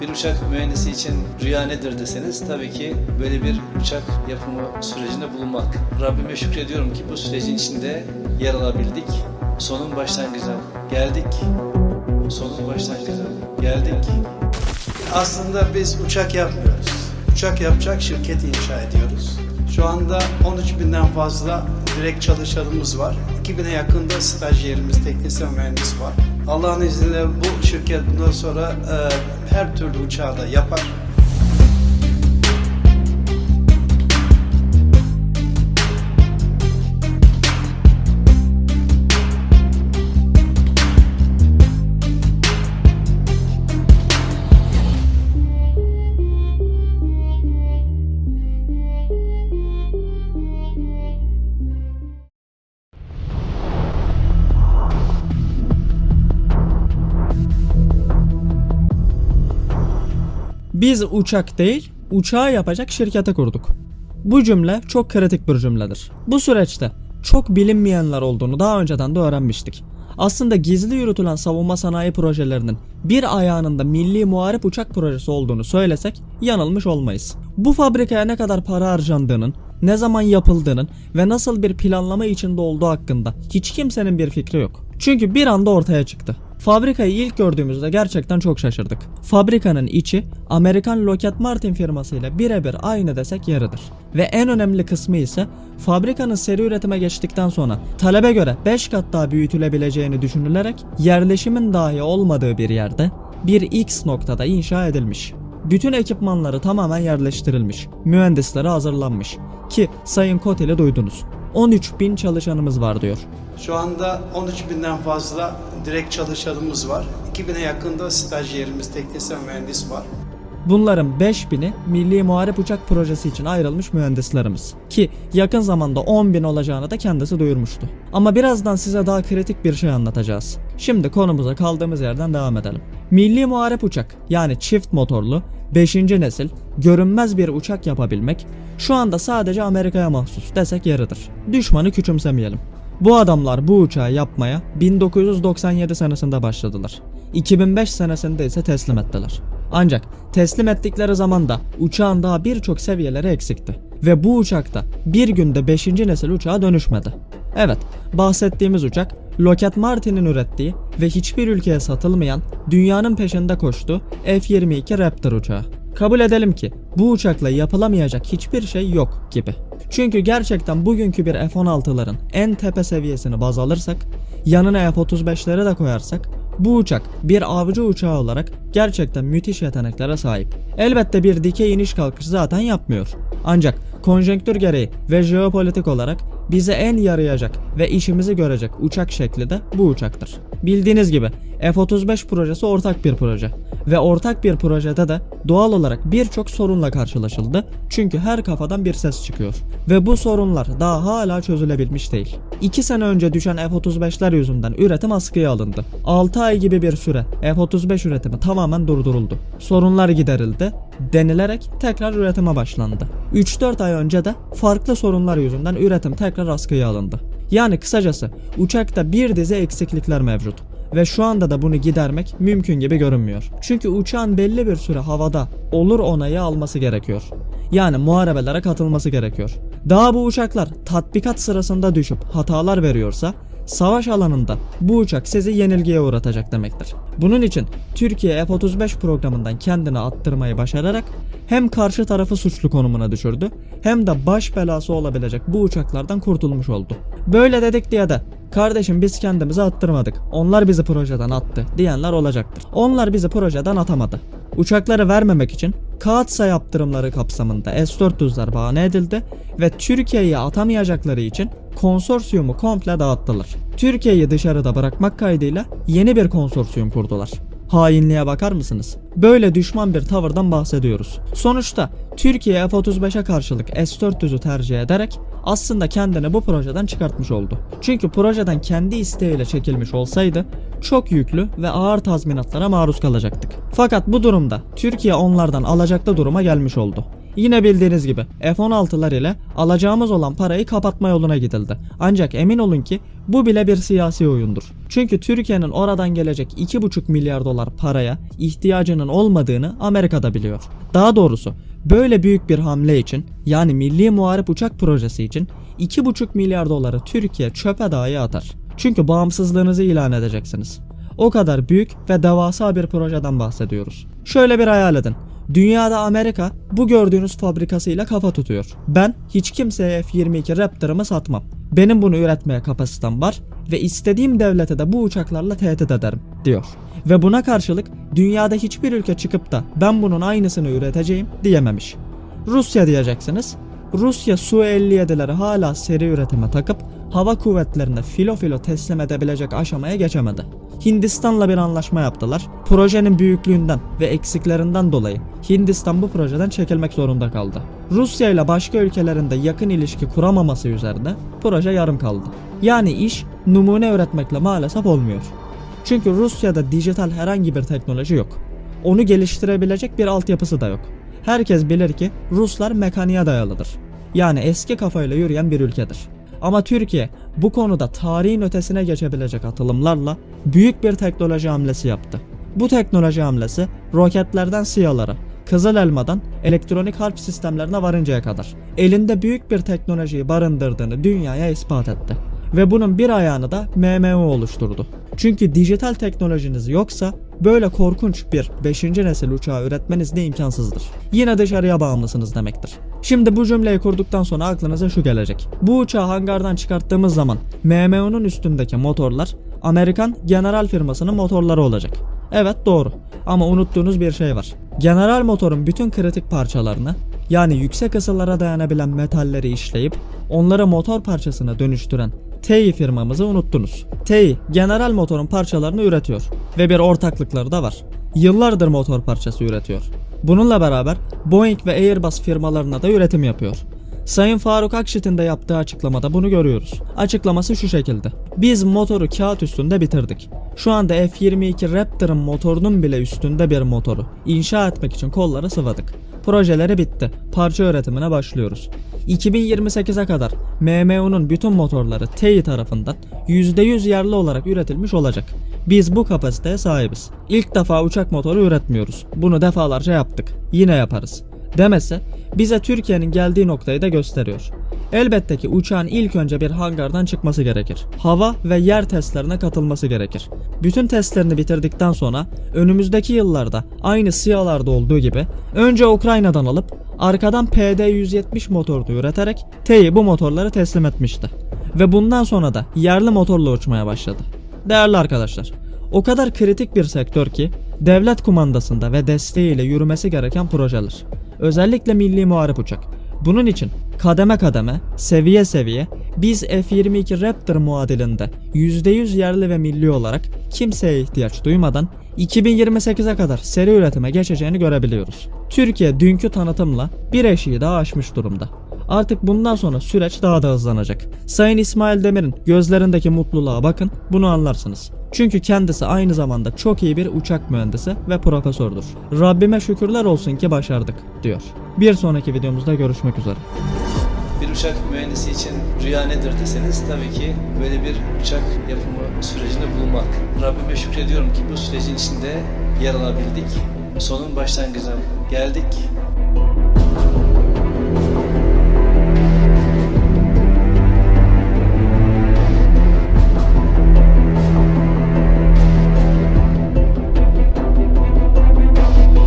Bir uçak mühendisi için rüya nedir deseniz tabii ki böyle bir uçak yapımı sürecinde bulunmak. Rabbime şükrediyorum ki bu sürecin içinde yer alabildik. Sonun başlangıcına geldik. Sonun başlangıcına geldik. Aslında biz uçak yapmıyoruz. Uçak yapacak şirket inşa ediyoruz. Şu anda 13 binden fazla direkt çalışanımız var. 2000'e yakında stajyerimiz, teknisyen mühendis var. Allah'ın izniyle bu şirket bundan sonra e, her türlü uçağı da yapar. Biz uçak değil, uçağı yapacak şirkete kurduk. Bu cümle çok kritik bir cümledir. Bu süreçte çok bilinmeyenler olduğunu daha önceden de öğrenmiştik. Aslında gizli yürütülen savunma sanayi projelerinin bir ayağının da milli muharip uçak projesi olduğunu söylesek yanılmış olmayız. Bu fabrikaya ne kadar para harcandığının, ne zaman yapıldığının ve nasıl bir planlama içinde olduğu hakkında hiç kimsenin bir fikri yok. Çünkü bir anda ortaya çıktı. Fabrikayı ilk gördüğümüzde gerçekten çok şaşırdık. Fabrikanın içi Amerikan Lockheed Martin firmasıyla birebir aynı desek yeridir. Ve en önemli kısmı ise fabrikanın seri üretime geçtikten sonra talebe göre 5 kat daha büyütülebileceğini düşünülerek yerleşimin dahi olmadığı bir yerde bir X noktada inşa edilmiş. Bütün ekipmanları tamamen yerleştirilmiş, mühendisleri hazırlanmış ki Sayın Kotel'i duydunuz. 13 bin çalışanımız var diyor. Şu anda 13 binden fazla direkt çalışanımız var. 2000'e yakında stajyerimiz, teknisyen mühendis var. Bunların 5000'i Milli Muharip Uçak Projesi için ayrılmış mühendislerimiz. Ki yakın zamanda 10.000 olacağını da kendisi duyurmuştu. Ama birazdan size daha kritik bir şey anlatacağız. Şimdi konumuza kaldığımız yerden devam edelim. Milli Muharip Uçak yani çift motorlu 5. nesil görünmez bir uçak yapabilmek şu anda sadece Amerika'ya mahsus desek yeridir. Düşmanı küçümsemeyelim. Bu adamlar bu uçağı yapmaya 1997 senesinde başladılar. 2005 senesinde ise teslim ettiler. Ancak teslim ettikleri zaman da uçağın daha birçok seviyeleri eksikti. Ve bu uçakta bir günde 5. nesil uçağa dönüşmedi. Evet, bahsettiğimiz uçak Lockheed Martin'in ürettiği ve hiçbir ülkeye satılmayan, dünyanın peşinde koştuğu F-22 Raptor uçağı. Kabul edelim ki bu uçakla yapılamayacak hiçbir şey yok gibi. Çünkü gerçekten bugünkü bir F-16'ların en tepe seviyesini baz alırsak, yanına F-35'leri de koyarsak bu uçak bir avcı uçağı olarak gerçekten müthiş yeteneklere sahip. Elbette bir dikey iniş kalkış zaten yapmıyor. Ancak konjonktür gereği ve jeopolitik olarak bize en yarayacak ve işimizi görecek uçak şekli de bu uçaktır. Bildiğiniz gibi F-35 projesi ortak bir proje ve ortak bir projede de doğal olarak birçok sorunla karşılaşıldı çünkü her kafadan bir ses çıkıyor ve bu sorunlar daha hala çözülebilmiş değil. 2 sene önce düşen F-35'ler yüzünden üretim askıya alındı. 6 ay gibi bir süre F-35 üretimi tamamen durduruldu. Sorunlar giderildi, denilerek tekrar üretime başlandı. 3-4 ay önce de farklı sorunlar yüzünden üretim tekrar askıya alındı. Yani kısacası uçakta bir dizi eksiklikler mevcut ve şu anda da bunu gidermek mümkün gibi görünmüyor. Çünkü uçağın belli bir süre havada olur onayı alması gerekiyor. Yani muharebelere katılması gerekiyor. Daha bu uçaklar tatbikat sırasında düşüp hatalar veriyorsa savaş alanında bu uçak sizi yenilgiye uğratacak demektir. Bunun için Türkiye F-35 programından kendini attırmayı başararak hem karşı tarafı suçlu konumuna düşürdü hem de baş belası olabilecek bu uçaklardan kurtulmuş oldu. Böyle dedik diye de kardeşim biz kendimizi attırmadık onlar bizi projeden attı diyenler olacaktır. Onlar bizi projeden atamadı. Uçakları vermemek için Kaatsa yaptırımları kapsamında S-400'ler bahane edildi ve Türkiye'yi atamayacakları için konsorsiyumu komple dağıttılar. Türkiye'yi dışarıda bırakmak kaydıyla yeni bir konsorsiyum kurdular. Hainliğe bakar mısınız? Böyle düşman bir tavırdan bahsediyoruz. Sonuçta Türkiye F-35'e karşılık S-400'ü tercih ederek aslında kendini bu projeden çıkartmış oldu. Çünkü projeden kendi isteğiyle çekilmiş olsaydı çok yüklü ve ağır tazminatlara maruz kalacaktık. Fakat bu durumda Türkiye onlardan alacaklı duruma gelmiş oldu. Yine bildiğiniz gibi F-16'lar ile alacağımız olan parayı kapatma yoluna gidildi. Ancak emin olun ki bu bile bir siyasi oyundur. Çünkü Türkiye'nin oradan gelecek 2,5 milyar dolar paraya ihtiyacının olmadığını Amerika'da biliyor. Daha doğrusu böyle büyük bir hamle için yani Milli Muharip Uçak Projesi için 2,5 milyar doları Türkiye çöpe dahi atar. Çünkü bağımsızlığınızı ilan edeceksiniz. O kadar büyük ve devasa bir projeden bahsediyoruz. Şöyle bir hayal edin. Dünyada Amerika bu gördüğünüz fabrikasıyla kafa tutuyor. Ben hiç kimseye F-22 Raptor'ımı satmam. Benim bunu üretmeye kapasitem var ve istediğim devlete de bu uçaklarla tehdit ederim diyor. Ve buna karşılık dünyada hiçbir ülke çıkıp da ben bunun aynısını üreteceğim diyememiş. Rusya diyeceksiniz. Rusya Su-57'leri hala seri üretime takıp hava kuvvetlerine filo filo teslim edebilecek aşamaya geçemedi. Hindistan'la bir anlaşma yaptılar. Projenin büyüklüğünden ve eksiklerinden dolayı Hindistan bu projeden çekilmek zorunda kaldı. Rusya ile başka ülkelerinde yakın ilişki kuramaması üzerine proje yarım kaldı. Yani iş numune üretmekle maalesef olmuyor. Çünkü Rusya'da dijital herhangi bir teknoloji yok. Onu geliştirebilecek bir altyapısı da yok. Herkes bilir ki Ruslar mekaniğe dayalıdır. Yani eski kafayla yürüyen bir ülkedir. Ama Türkiye bu konuda tarihin ötesine geçebilecek atılımlarla büyük bir teknoloji hamlesi yaptı. Bu teknoloji hamlesi roketlerden SİHA'lara, Kızıl Elma'dan elektronik harp sistemlerine varıncaya kadar elinde büyük bir teknolojiyi barındırdığını dünyaya ispat etti. Ve bunun bir ayağını da MMU oluşturdu. Çünkü dijital teknolojiniz yoksa böyle korkunç bir 5. nesil uçağı üretmeniz de imkansızdır. Yine dışarıya bağımlısınız demektir. Şimdi bu cümleyi kurduktan sonra aklınıza şu gelecek. Bu uçağı hangardan çıkarttığımız zaman MMU'nun üstündeki motorlar Amerikan General firmasının motorları olacak. Evet doğru. Ama unuttuğunuz bir şey var. General motorun bütün kritik parçalarını yani yüksek ısılara dayanabilen metalleri işleyip onları motor parçasına dönüştüren TEI firmamızı unuttunuz. TEI, General Motor'un parçalarını üretiyor ve bir ortaklıkları da var. Yıllardır motor parçası üretiyor. Bununla beraber Boeing ve Airbus firmalarına da üretim yapıyor. Sayın Faruk Akşit'in de yaptığı açıklamada bunu görüyoruz. Açıklaması şu şekilde. Biz motoru kağıt üstünde bitirdik. Şu anda F-22 Raptor'ın motorunun bile üstünde bir motoru inşa etmek için kolları sıvadık. Projeleri bitti. Parça üretimine başlıyoruz. 2028'e kadar MMU'nun bütün motorları TEI tarafından %100 yerli olarak üretilmiş olacak. Biz bu kapasiteye sahibiz. İlk defa uçak motoru üretmiyoruz. Bunu defalarca yaptık. Yine yaparız. Demesi bize Türkiye'nin geldiği noktayı da gösteriyor. Elbette ki uçağın ilk önce bir hangardan çıkması gerekir. Hava ve yer testlerine katılması gerekir. Bütün testlerini bitirdikten sonra önümüzdeki yıllarda aynı SİHA'larda olduğu gibi önce Ukrayna'dan alıp arkadan PD-170 motorunu üreterek TEİ bu motorları teslim etmişti. Ve bundan sonra da yerli motorla uçmaya başladı. Değerli arkadaşlar, o kadar kritik bir sektör ki devlet kumandasında ve desteğiyle yürümesi gereken projeler. Özellikle milli muharip uçak. Bunun için kademe kademe, seviye seviye biz F-22 Raptor muadilinde %100 yerli ve milli olarak kimseye ihtiyaç duymadan 2028'e kadar seri üretime geçeceğini görebiliyoruz. Türkiye dünkü tanıtımla bir eşiği daha aşmış durumda. Artık bundan sonra süreç daha da hızlanacak. Sayın İsmail Demir'in gözlerindeki mutluluğa bakın, bunu anlarsınız. Çünkü kendisi aynı zamanda çok iyi bir uçak mühendisi ve profesördür. Rabbime şükürler olsun ki başardık, diyor. Bir sonraki videomuzda görüşmek üzere. Bir uçak mühendisi için rüya nedir deseniz tabii ki böyle bir uçak yapımı sürecinde bulunmak. Rabbime şükrediyorum ki bu sürecin içinde yer alabildik. Sonun başlangıcına geldik.